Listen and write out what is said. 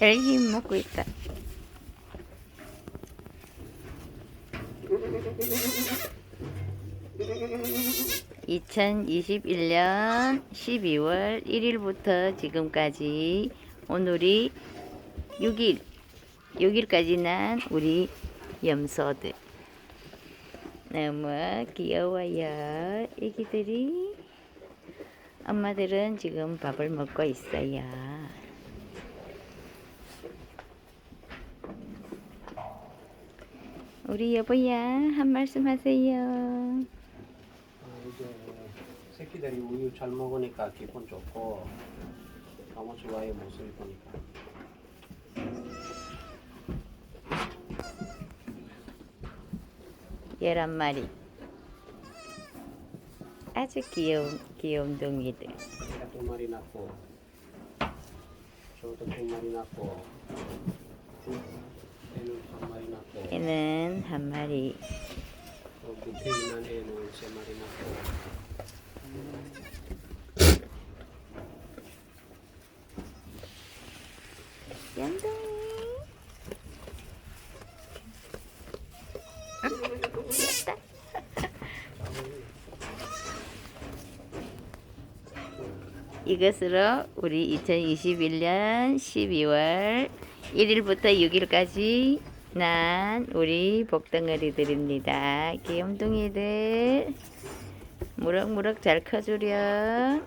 열심히 먹고 있다. 2021년 12월 1일부터 지금까지 오늘이 6일 6일까지는 난 우리 염소들 너무 귀여워요 애기들이 엄마들은 지금 밥을 먹고 있어요. 우리 여보야 한 말씀 하세요. 어, 이제 새끼들이 우유 잘 먹으니까 기분 좋고 너무 좋아요 모습을 보니까. 열한 마리 아주 귀여운 귀여운 동이들. 얘가 두 마리 낳고 저도 두 마리 낳고 얘는 한 마리 낳고 얘는 한 마리. 또 밑에 있는 애는 세 마리 낳고. 연동이 귀엽다 이것으로 우리 2021년 12월 1일부터 6일까지 난 우리 복덩어리들입니다. 귀염둥이들 무럭무럭 잘 커주렴.